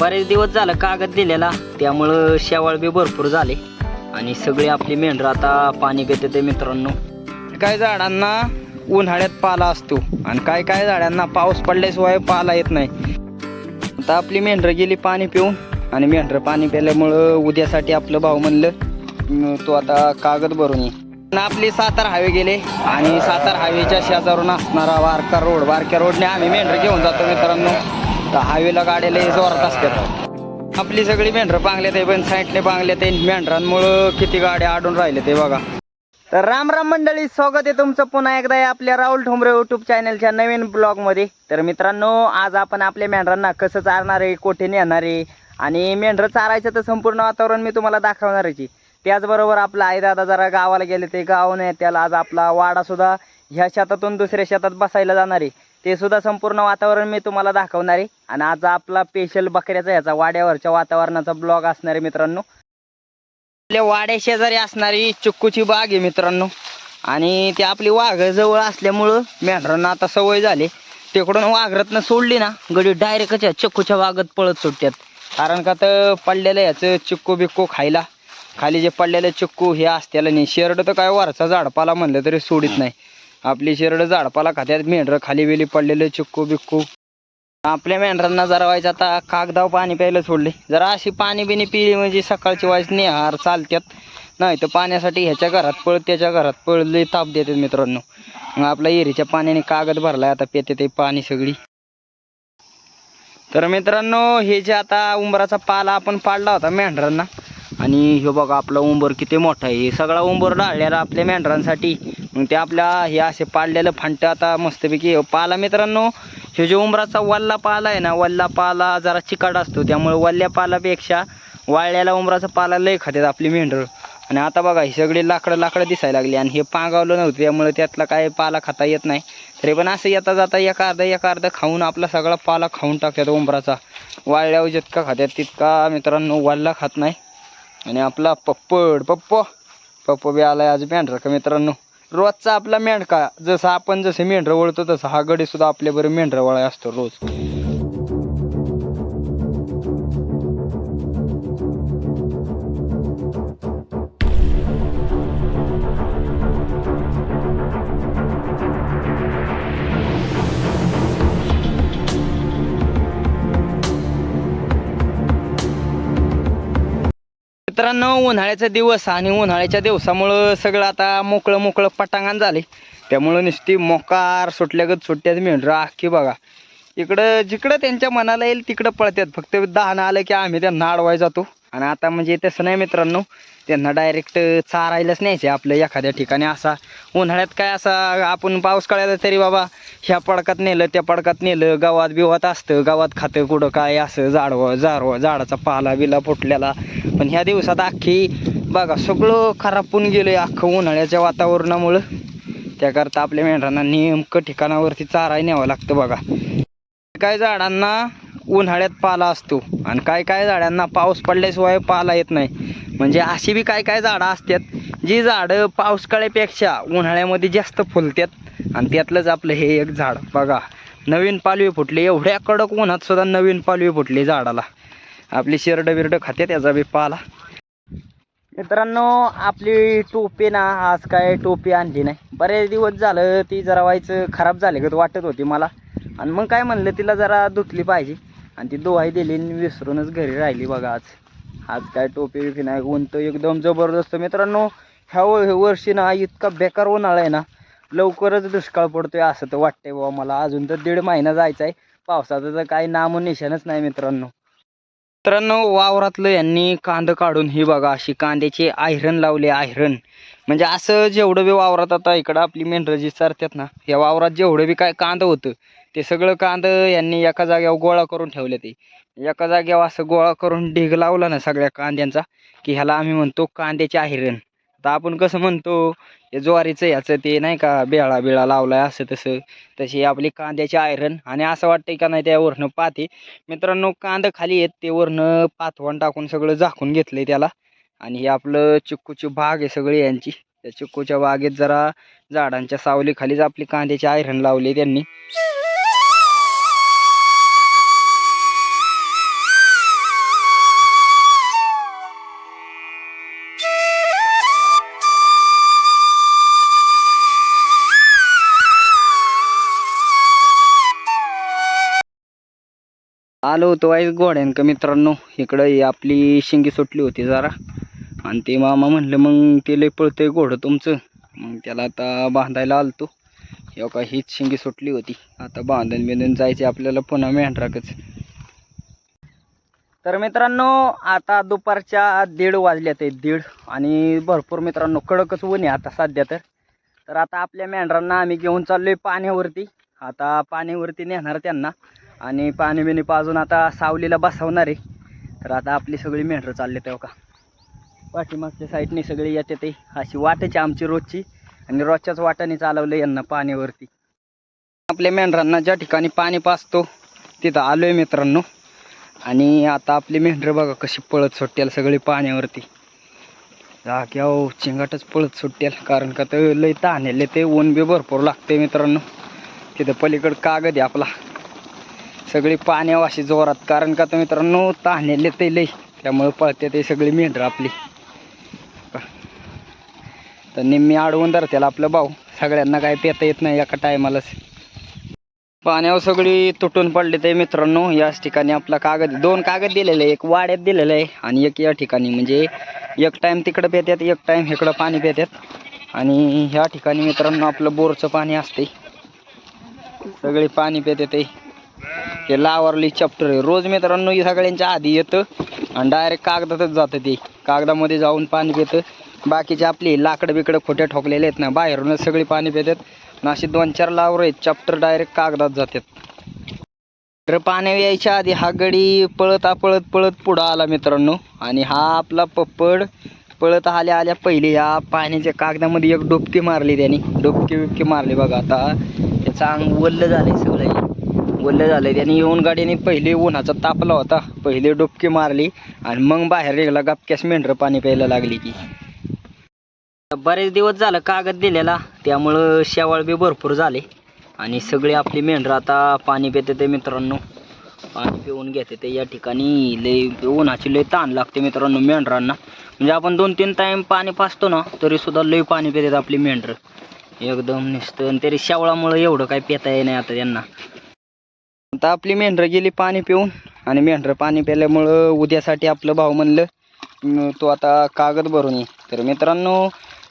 बरेच दिवस झालं कागद दिलेला त्यामुळं शेवाळ बी भरपूर झाले. आणि सगळी आपली मेंढरं आता पाणी घेते ते मित्रांनो. काय झाडांना उन्हाळ्यात पाला असतो आणि काय काय झाडांना पाऊस पडल्याशिवाय पाला येत नाही. आता आपली मेंढरं गेली पाणी पिऊन आणि मेंढरं पाणी प्यायल्यामुळं उद्यासाठी आपलं भाऊ म्हणलं तो आता कागद भरून ये. आपली सातार हायवे गेले आणि सातार हायवेच्या शेजारून असणारा वारका रोड वारक्या रोडने आम्ही मेंढरं घेऊन जातो मित्रांनो. तर हायवेला गाड्या जोरात असतात. आपली सगळी मेंढरं पांगल्यात आहे पण साईडने पांगल्यात आहे मेंढरांमुळं किती गाड्या अडून राहिले ते बघा. तर राम राम मंडळी स्वागत आहे तुमचं पुन्हा एकदा आपल्या राहुल ठोंबरे युट्यूब चॅनलच्या नवीन ब्लॉगमध्ये तर मित्रांनो आज आपण आपल्या मेंढरांना कसं चारणार आहे कोठे नेणार आहे आणि मेंढरं चारायचं तर संपूर्ण वातावरण मी तुम्हाला दाखवणार आहे. त्याचबरोबर आपला आई दादा जरा गावाला गेले ते गाव नाही त्याला आज आपला वाडा सुद्धा ह्या शेतातून दुसऱ्या शेतात बसायला जाणार आहे. ते सुद्धा संपूर्ण वातावरण मी तुम्हाला दाखवणार आहे. आणि आज आपला स्पेशल बकऱ्याचा ह्याचा वाड्यावरच्या वातावरणाचा ब्लॉग असणार आहे मित्रांनो. आपल्या वाड्या शेजारी असणारी चिक्कूची बाग आहे मित्रांनो. आणि ते आपली वाघ जवळ असल्यामुळं मेंढरांना आता सवय झाली. तिकडून वाघरतनं सोडली ना गडी डायरेक्टच या चिक्कूच्या वागत पळत सुटतात कारण का तर पडलेलं याचं चिक्कू बिक्कू खायला खाली जे पडलेलं चिक्कू हे असत्याला नाही. शेरड तर काय वरचा झाडपाला म्हणलं तरी सोडित नाही. आपली शेरड झाडपाला खात्यात मेंढरं खाली वेली पडलेले चिक्कू बिक्कू. आपल्या मेंढरांना जरा व्हायचं आता कागदाव पाणी प्यायला सोडले. जरा अशी पाणी बिणी पिली म्हणजे सकाळची वाईस निहार चालत्यात. नाही तर पाण्यासाठी ह्याच्या घरात पळ त्याच्या घरात पळले लई ताप देतात मित्रांनो. मग आपल्या एरीच्या पाण्याने कागद भरलाय आता पेते ते पाणी सगळी. तर मित्रांनो हे जे आता उंबराचा पाला आपण पाडला होता मेंढरांना आणि हे बघा आपला उंबर किती मोठा आहे. हे सगळा उंबर डाळलेला आपल्या मेंढरांसाठी. मग ते आपल्या हे असे पाडलेलं फांटं आता मस्तपैकी पाला मित्रांनो हे जे उंबराचा वल्ला पाला आहे ना वल्ला पाला जरा चिकाट असतो त्यामुळे वल्ल्या पालापेक्षा वाळल्याला उमराचा पाला लय खात्यात आपली मेंढरं. आणि आता बघा ही सगळी लाकडं लाकडं दिसायला लागली आणि हे पांगावलं नव्हतं त्यामुळे त्यातला काय पाला खाता येत नाही. तरी पण असं येता जाता एक अर्धा एक अर्धा खाऊन आपला सगळा पाला खाऊन टाकतात उंबराचा. वाळल्यावर जितका खात्यात तितका मित्रांनो वाळला खात नाही. आणि आपला पप्पड पप्प पप्प बी आलाय आज मेंढरा का मित्रांनो? रोजचा आपला मेंढका जसं आपण जसं मेंढरं वळतो तसं हा गडी सुद्धा आपल्याबरोबर बरं असतो रोज. मित्रांनो उन्हाळ्याचा दिवस आणि उन्हाळ्याच्या दिवसामुळं सगळं आता मोकळं मोकळं पटांगण झाले. त्यामुळं नुसती मोकार सुटल्यागत सुट्ट्यात मेंढरा अख्खी बघा. इकडं जिकडं त्यांच्या मनाला येईल तिकडं पळतात फक्त दहानं आलं की आम्ही त्यांना अडवाय जातो. आणि आता म्हणजे तसं नाही मित्रांनो. त्यांना डायरेक्ट चारायलाच न्यायचे आपलं एखाद्या ठिकाणी. असा उन्हाळ्यात काय असा आपण पाऊस काळायला तरी बाबा ह्या पडकात नेलं त्या पडकात नेलं गावात बिवात असतं गावात खातं कुठं काय असं झाडवं जारवं झाडाचा पाला बिला फुटलेला. पण ह्या दिवसात अख्खी बघा सगळं खराबून गेलं अख्खं उन्हाळ्याच्या वातावरणामुळं. त्याकरता आपल्या मेंढरांना नेमकं ठिकाणावरती चाराय न्यावं लागतं बघा. काय झाडांना उन्हाळ्यात पाला असतो. आणि काय काय झाडांना पाऊस पडल्याशिवाय पाला येत नाही. म्हणजे अशी बी काय काय झाडं असतात जी झाडं पावसाळ्यापेक्षा उन्हाळ्यामध्ये जास्त फुलतात. आणि त्यातलंच आपलं हे एक झाड. बघा नवीन पालवी फुटली. एवढ्या कडक उन्हात सुद्धा नवीन पालवी फुटली झाडाला. आपली शिरडं बिरडं खाते त्याचा बी पाला. मित्रांनो आपली टोपी ना आज काय टोपी आणली नाही. बरेच दिवस झालं ती जरा व्हायचं खराब झाले का वाटत होती मला. आणि मग काय म्हणलं तिला जरा धुतली पाहिजे. आणि ती दोहाई दिली आणि विसरूनच घरी राहिली बघा आज. आज काय टोपी बिपी नाही ऊन तर एकदम जबरदस्त. मित्रांनो ह्या वर्षी ना इतका बेकार उन्हाळा आहे ना लवकरच दुष्काळ पडतोय असं तर वाटतंय बाबा मला. अजून तर दीड महिना जायचा आहे पावसाचं तर काही नामो निशाणच नाही मित्रांनो. मित्रांनो वावरातलं यांनी कांदं काढून ही बघा अशी कांद्याची आयरन लावली आयरन. म्हणजे असं जेवढं बी वावरात आता इकडं आपली मेंढरं जी ना या वावरात जेवढं बी काय कांद होतं ते सगळं कांद यांनी एका जाग्यावर गोळा करून ठेवले ते. एका जाग्यावर असं गोळा करून ढीग लावला ना सगळ्या कांद्यांचा की ह्याला आम्ही म्हणतो कांद्याचे आहिरण. आता आपण कसं म्हणतो हे ज्वारीचं याचं ते नाही का बेळा बिळा लावलाय असं तसं तशी आपली कांद्याची आयरन आणि असं वाटतं का नाही त्या वरनं पाते मित्रांनो कांदा खाली येत ते वरनं पाथवण टाकून सगळं झाकून घेतलंय त्याला. आणि हे आपलं चिक्कूची बाग आहे सगळी यांची. त्या चिक्कूच्या बागेत जरा झाडांच्या सावलीखालीच आपली कांद्याची आयरन लावली त्यांनी. आलो होतो आहे गोड्यांक मित्रांनो? इकडं आपली शिंगी सुटली होती जरा. आणि ते मामा म्हणलं मग ते लय पळतंय घोडं तुमचं. मग त्याला आता बांधायला आलतो. एव का हीच शिंगी सुटली होती. आता बांधून बिंधून जायचे आपल्याला पुन्हा मेंढराकच तर मित्रांनो आता दुपारच्या दीड वाजल्यात आहे दीड. आणि भरपूर मित्रांनो कडकच ऊन आहे आता सध्या तर. तर आता आपल्या मेंढरांना आम्ही घेऊन चाललोय पाण्यावरती. आता पाण्यावरती नेणार त्यांना. आणि पाणी बिणी पाजून आता सावलीला बसवणार आहे. तर आता आपली सगळी मेंढरं चालले तेव्हा का पाठीमागच्या साईडने सगळी येते ते. अशी वाटायची आमची रोजची. आणि रोजच्याच वाटाने चालवलं यांना पाण्यावरती. आपल्या मेंढरांना ज्या ठिकाणी पाणी पाचतो तिथं आलोय मित्रांनो. आणि आता आपली मेंढरं बघा कशी पळत सुट्टेल सगळी पाण्यावरती. जाग्या चिंगाटच पळत सुट्टेल कारण का तर लय ताणले ते ऊन बी भरपूर लागते मित्रांनो. तिथं पलीकडं कागद आहे आपला. सगळी पाण्यावाशी जोरात. कारण का तर मित्रांनो ताणले ते लय. त्यामुळे पळते ते सगळी मेंढरं आपली. तर निम्मी अडवून धरतेला आपलं भाऊ. सगळ्यांना काय पेता येत नाही एका टायमालाच. पाण्यावर सगळी तुटून पडली ते मित्रांनो. याच ठिकाणी आपला कागद दोन कागद दिलेले आहे एक वाड्यात दिलेलं आहे आणि एक या ठिकाणी. म्हणजे एक टाईम तिकडं पेत्यात एक टाईम इकडं पाणी पेत्यात. आणि ह्या ठिकाणी मित्रांनो आपलं बोरचं पाणी असते सगळे पाणी पेते ते हे लावरली चॅप्टर आहे. रोज मित्रांनो हे सगळ्यांच्या आधी येतं आणि डायरेक्ट कागदातच जातं ते. कागदामध्ये जाऊन पाणी पेतं. बाकीचे आपली लाकडं बिकडं खोट्या ठोकलेले आहेत ना बाहेरूनच सगळी पाणी पितात. आणि दोन चार लावर आहेत चॅप्टर डायरेक्ट कागदात जातात. तर पाण्या यायच्या आधी हा गडी पळत पळत पळत पुढं आला मित्रांनो. आणि हा आपला पप्पड पळत आल्या आल्या पहिले या पाण्याच्या कागदामध्ये एक डुबकी मारली त्याने. डुबकी बिबकी मारली बघा आता. त्याचं अंग वल्ल झालंय सगळं. वल्ल झालंय. त्याने येऊन गाडीने पहिले उन्हाचा तापला होता. पहिले डुबकी मारली. आणि मग बाहेर निघला गपक्यास मेंढरं पाणी प्यायला लागली की बरेच दिवस झालं कागद दिलेला त्यामुळं शेवाळ बी भरपूर झाले. आणि सगळे आपली मेंढरं आता पाणी पिते ते मित्रांनो. पाणी पिऊन घेते ते या ठिकाणी. लय उन्हाची लय ताण लागते मित्रांनो मेंढरांना. म्हणजे आपण दोन तीन टाईम पाणी पाचतो ना तरी सुद्धा लय पाणी पितात आपली मेंढरं. एकदम नुसतं. आणि तरी शेवळामुळं एवढं काय पिता येत नाही आता त्यांना. आता आपली मेंढरं गेली पाणी पिऊन. आणि मेंढरं पाणी प्यायल्यामुळं उद्यासाठी आपलं भाऊ म्हणलं तो आता कागद भरून ये. तर मित्रांनो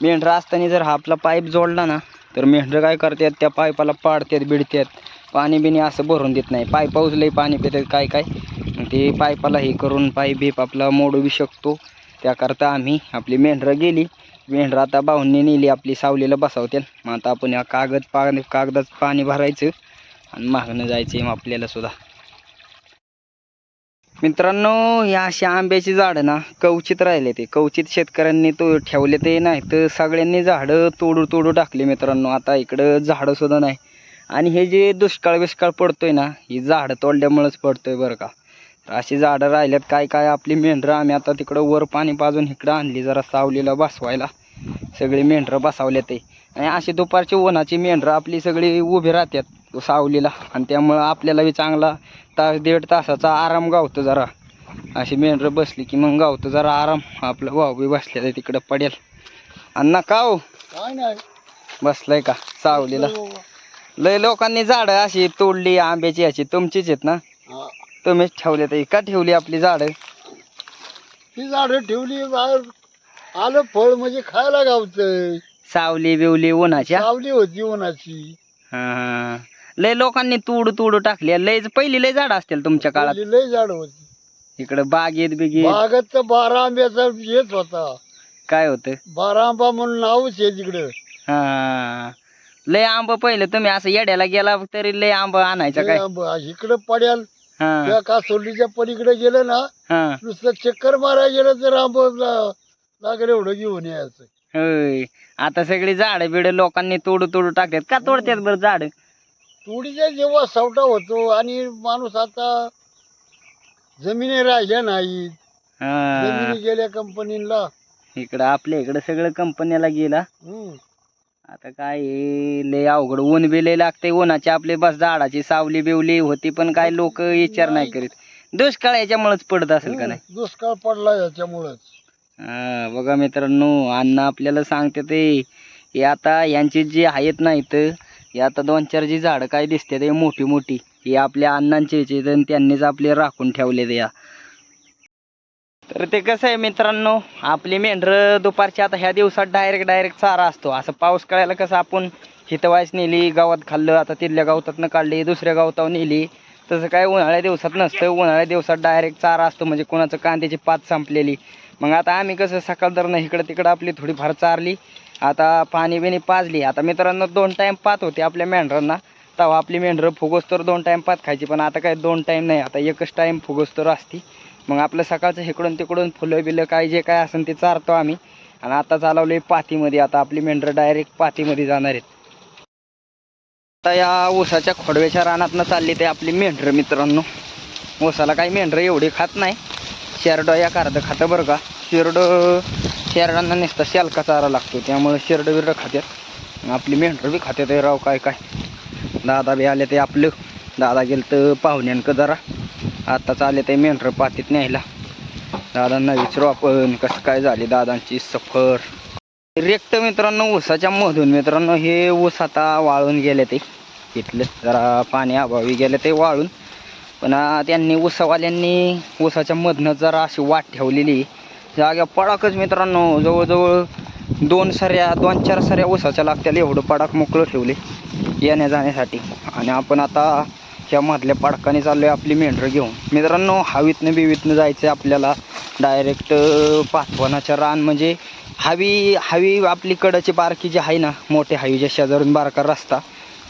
मेंढरं असताना जर हा आपला पाईप जोडला ना तर मेंढरं काय करतात त्या पाईपाला पाडतात बिडतात. पाणी बिणी असं भरून देत नाही. पाईप उचलंही पाणी पितात काय काय. ते पाईपाला हे करून पाईप बीप आपला मोडू बी शकतो. त्याकरता आम्ही आपली मेंढरं गेली. मेंढरं आता भाऊंनी नेली आपली सावलीला बसावते मग आता आपण या कागद पा कागदात पाणी भरायचं आणि मागणं जायचं मग आपल्याला सुद्धा. मित्रांनो या अशी आंब्याची झाडं ना कवचित राहिले ते. कवचित शेतकऱ्यांनी तो ठेवले ते नाही तर सगळ्यांनी झाडं तोडू तोडू टाकली मित्रांनो. आता इकडं झाडंसुद्धा नाही. आणि हे जे दुष्काळ बिष्काळ पडतोय ना ही झाडं तोडल्यामुळंच पडतोय बरं का. तर अशी झाडं राहिल्यात काय काय आपली मेंढरं आम्ही आता तिकडं वर पाणी पाजून इकडं आणली जरा सावलीला बसवायला. सगळी मेंढरं बसवल्या ते. आणि अशी दुपारची उन्हाची मेंढरं आपली सगळी उभी राहतात सावलीला. आणि त्यामुळं आपल्याला बी चांगला तास दीड तासाचा आराम गावतो जरा. अशी मेंढरं बसली की मग गावतो जरा आराम. आपलं भाऊ बी बसलेलं तिकडं पडेल. अण्णा का हो. काय नाही. बसलाय का? सावलीला. लय लोकांनी झाडं अशी तोडली आंब्याची अशी. तुमचीच आहेत ना. तुम्हीच ठेवले तर का ठेवली आपली झाडं? ती झाडं ठेवली बाहेर आलं फळ म्हणजे खायला गावचं सावली बिवली उन्हाच्या? सावली होती उन्हाची. हा, हा. लय लोकांनी तूड तूड टाकली. लय पहिली लय झाडं असतील तुमच्या काळात. पहिली लय झाड होती. इकडं बागेत बिगेत. बागत तर बारा आंब्याचा येत होता. काय होतं? बारा आंबा म्हणून नावच आहे तिकडं. हा. लय आंब पहिलं तुम्ही असं येड्याला गेला तरी लय आंब आणायचा काय? इकडं पड्याल. हा. त्या कासोलीच्या पलीकडे गेलं ना हा. नुसतं चक्कर मारायला गेलं तर आंब ला- लागेल एवढं घेऊन यायचं. होय. आता सगळी झाडं बिड लोकांनी तोडू तोडू टाकतात का तोडतात बरं झाड? तुडीचा जेव्हा सावटा होतो आणि माणूस आता जमिनी राहिल्या नाहीत जमिनी गेल्या कंपनीला. इकडं आपल्या इकडं सगळं कंपन्याला गेला. आता काय हे, लय अवघड. ऊन बी लय लागते उन्हाची आपली बस झाडाची सावली बिवली होती पण काय लोक विचार नाही करीत. दुष्काळ याच्यामुळेच पडत असेल का नाही? दुष्काळ पडला याच्यामुळेच. हा, बघा मित्रांनो अण्णा आपल्याला सांगते ते हे आता यांची जी आहेत ना इथं हे आता दोन चार जी झाडं काय दिसते ते मोठी मोठी. हे आपल्या अण्णांचे त्यांनीच आपले राखून ठेवले या. तर ते कसं आहे मित्रांनो आपली मेंढरं दुपारची आता ह्या दिवसात डायरेक्ट डायरेक्ट चारा असतो. असं पाऊस कळायला कसं आपण हितवायस नेली गावात खाल्लं आता तिथल्या गावतातनं काढली दुसऱ्या गावतावर नेली. तसं काय उन्हाळ्या दिवसात नसतं. उन्हाळ्या दिवसात डायरेक्ट चारा असतो म्हणजे कोणाचं कांद्याची पात संपलेली. मग आता आम्ही कसं सकाळ दरनं इकडं तिकडं आपली थोडीफार चारली. आता पाणी बिणी पाजली. आता मित्रांनो दोन टाईम पात होते आपल्या मेंढरांना. तेव्हा आपली मेंढरं फुगोस्तर दोन टाईम पात खायची पण आता काय दोन टाईम नाही. आता एकच टाईम फुगोस्तर असती. मग आपलं सकाळचं इकडून तिकडून फुलं बिलं काय जे काय असेल ते चारतो आम्ही. आणि आता चालवलं पातीमध्ये. आता आपली मेंढरं डायरेक्ट पातीमध्ये जाणार आहेत. आता या ऊसाच्या खोडव्याच्या रानातनं चालली ते आपली मेंढरं मित्रांनो. ऊसाला काही मेंढरं एवढी खात नाही. शेरडं या अर्धं खातं बरं का? शेरडं शेरडांना नेसता शालका चारा लागतो त्यामुळे शेरडं बिरडं खात्यात. आपली मेंढरं बी खात्यात राव काय काय. दादा बी आले ते आपलं. दादा गेलं तर पाहुण्यांक जरा. आत्ताच आले ते मेंढरं पातीत न्यायला. दादांना विचारू आपण कसं काय झाली दादांची सफर. रेक्ट मित्रांनो ऊसाच्या मधून मित्रांनो हे ऊस आता वाळून गेले ते. इथलं जरा पाणी अभावी गेले ते वाळून. पण त्यांनी ऊसावाल्यांनी ऊसाच्या मधनं जरा अशी वाट ठेवलेली. जाग्या पडाकच मित्रांनो. जवळजवळ दोन सऱ्या दोन चार सऱ्या ऊसाच्या लागत्याला एवढं पडाक मोकळं ठेवले येण्या जाण्यासाठी आणि आपण आता ह्या मधल्या पडकाने चाललो आहे आपली मेंढरं घेऊन. मित्रांनो हवीतनं बिवीतनं जायचं आहे आपल्याला डायरेक्ट पाचवनाच्या रान म्हणजे हवी हवी आपली कडची बारकी जी आहे ना मोठे हवी ज्या शेजारून बारका रस्ता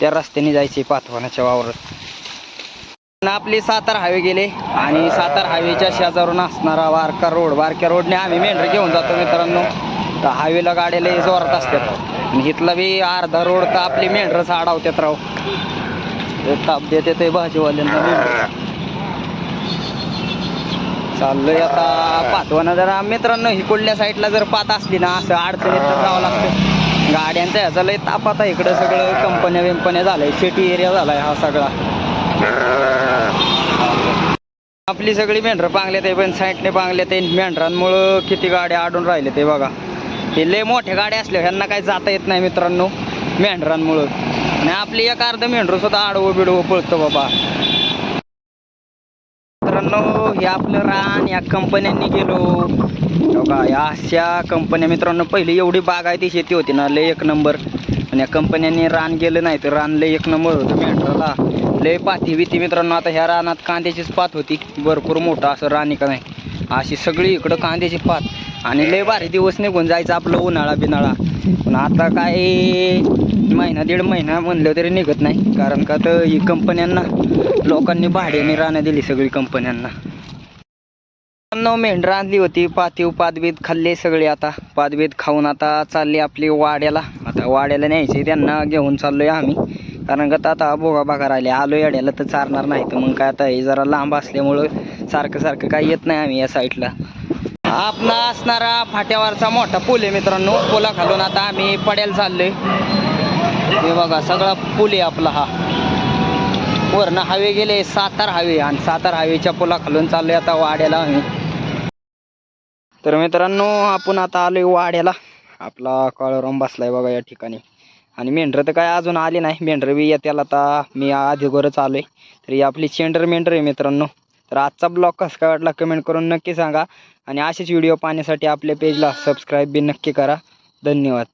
त्या रस्त्याने जायचे पाचवणाच्या वावरात. आपली सातारा हायवे गेले आणि सातारा हायवेच्या शेजारून असणारा वारका रोड वारक्या रोडने आम्ही मेंढर घेऊन जातो मित्रांनो. तर हायवेला गाड्या लई जोरात असतात. आणि इथला बी अर्धा रोड तर आपली मेंढरच अडवतात राव. ताप देते ते भाजीवाल्यांना. चाललोय आता पाठवाना जरा. मित्रांनो हिकुडल्या साईडला जर पात असली ना असं अडचणीत तर जावं लागतं. गाड्यांचा ह्याचा लय ताप आता इकडं सगळं. कंपन्या बिंपन्या झालंय. सिटी एरिया झालाय हा सगळा. आपली सगळी मेंढरं पांगल्यात आहे पण साईडने पांगल्यात आहे. मेंढरांमुळं किती गाड्या अडून राहिले ते बघा. हे लय मोठ्या गाड्या असल्या ह्यांना काही जाता येत नाही मित्रांनो मेंढरांमुळं आणि आपली एक अर्ध मेंढरू सुद्धा आडवं बिडवं पळतं बाबा. मित्रांनो हे आपलं रान या कंपन्यांनी गेलो हो बघा या अशा कंपन्या मित्रांनो पहिली एवढी बागायती शेती होती ना लय एक नंबर. आणि या कंपन्यांनी रान गेलं नाही तर रान लय एक नंबर होतं मेंढराला लय पाती भीती मित्रांनो. आता ह्या रानात कांद्याचीच पात होती. भरपूर मोठं असं राणी का नाही? अशी सगळी इकडं कांद्याची पात. आणि लय भारी दिवस निघून जायचं आपलं उन्हाळा बिनाळा पण आता काय महिना दीड महिना म्हणलं तरी निघत नाही. कारण का तर ही कंपन्यांना लोकांनी भाड्याने रानं दिली सगळी कंपन्यांना. नऊ मेंढरं आणली होती. पातीव पादबीत खाल्ले सगळे आता. पादबीत खाऊन आता चालली आपली वाड्याला. आता वाड्याला न्यायचे त्यांना. घेऊन चाललोय आम्ही. कारण का आता बोगा भागा राहिले. आलो याड्याला तर चारणार नाही तर मग काय आता हे जरा लांब असल्यामुळं सारखं सारखं काही येत नाही आम्ही या साईडला आपला असणारा फाट्यावरचा मोठा पूल आहे मित्रांनो. पुला खालून आता आम्ही पड्याला चाललोय. हे बघा सगळा पूल आहे आपला हा. वरनं हवे गेले सातार हवे आणि सातार हायवेच्या पुला खालून चाललोय आता वाड्याला आम्ही. तर मित्रांनो आपण आता आलोय वाड्याला. आपला कळरम बसलाय बघा या ठिकाणी. आणि मेंढरं तर काय अजून आली नाही. मेंढरं बी येत्याला आता मी आधीगोरच आलोय आहे तरी आपली चेंडर मेंढर आहे मित्रांनो. तर आजचा ब्लॉग कसा काय वाटला कमेंट करून नक्की सांगा. आणि असेच व्हिडिओ पाहण्यासाठी आपल्या पेजला सबस्क्राईब बी नक्की करा. धन्यवाद.